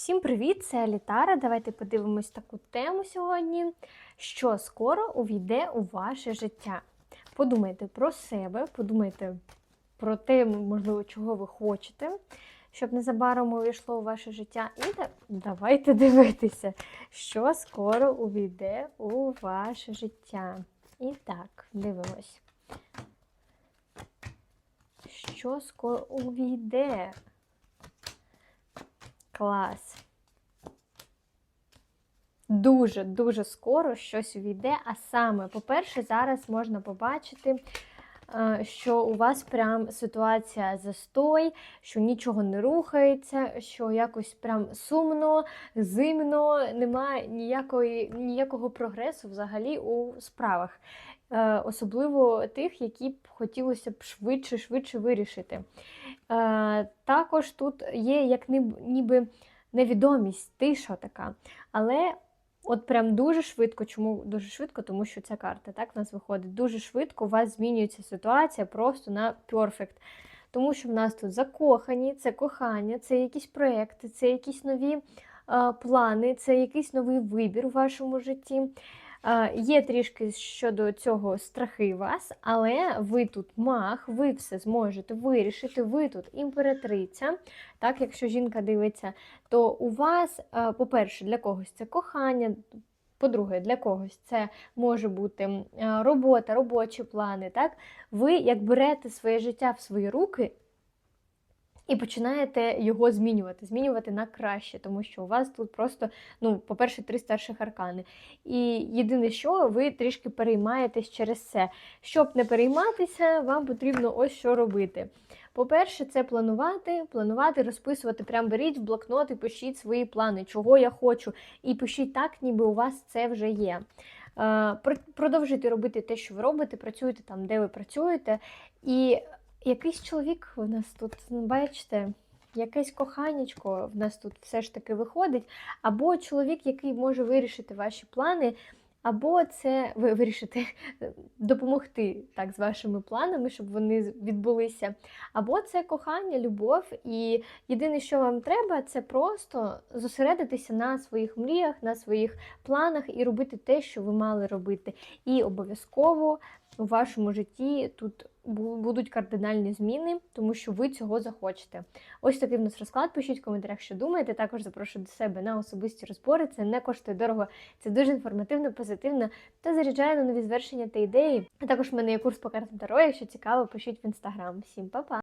Всім привіт! Це Літара. Давайте подивимось таку тему сьогодні, що скоро увійде у ваше життя. Подумайте про себе, подумайте про те, можливо, чого ви хочете, щоб незабаром увійшло у ваше життя. І давайте дивитися, що скоро увійде у ваше життя. І так, дивимось. Що скоро увійде? Клас. Дуже-дуже скоро щось увійде. А саме, по-перше, зараз можна побачити, е, що у вас прям ситуація застой, що нічого не рухається, що якось прям сумно, зимно, немає ніякої, ніякого прогресу взагалі у справах. Е, Особливо тих, які б хотілося б швидше, швидше вирішити. Е, Також тут є як ніби невідомість, тиша така. Але от прям дуже швидко, чому дуже швидко? Тому що ця карта так в нас виходить. Дуже швидко у вас змінюється ситуація просто на перфект. Тому що в нас тут закохані, це кохання, це якісь проекти, це якісь нові е, плани, це якийсь новий вибір у вашому житті. Е, Є трішки щодо цього страхи вас, але ви тут маг, ви все зможете вирішити, ви тут імператриця. Так, якщо жінка дивиться, то у вас, е, по-перше, для когось це кохання. По-друге, для когось це може бути е, робота, робочі плани. Так? Ви як берете своє життя в свої руки і починаєте його змінювати, змінювати на краще, тому що у вас тут просто, ну, по-перше, три старших аркани. І єдине, що ви трішки переймаєтесь через це. Щоб не перейматися, вам потрібно ось що робити. По-перше, це планувати, планувати, розписувати. Прям беріть в блокнот і пишіть свої плани, чого я хочу. І пишіть так, ніби у вас це вже є. Е, Продовжуйте робити те, що ви робите, працюйте там, де ви працюєте. І якийсь чоловік у нас тут, ну, бачите, якесь коханечко в нас тут все ж таки виходить, або чоловік, який може вирішити ваші плани, або це ви допомогти так з вашими планами, щоб вони відбулися. Або це кохання, любов, і єдине, що вам треба, це просто зосередитися на своїх мріях, на своїх планах і робити те, що ви мали робити. І обов'язково у вашому житті тут будуть кардинальні зміни, тому що ви цього захочете. Ось такий в нас розклад. Пишіть в коментарях, що думаєте. Також запрошую до себе на особисті розбори. Це не коштує дорого, це дуже інформативно, позитивно та заряджає на нові звершення та ідеї. А також в мене є курс по картам Таро. Якщо цікаво, пишіть в інстаграм. Всім па-па!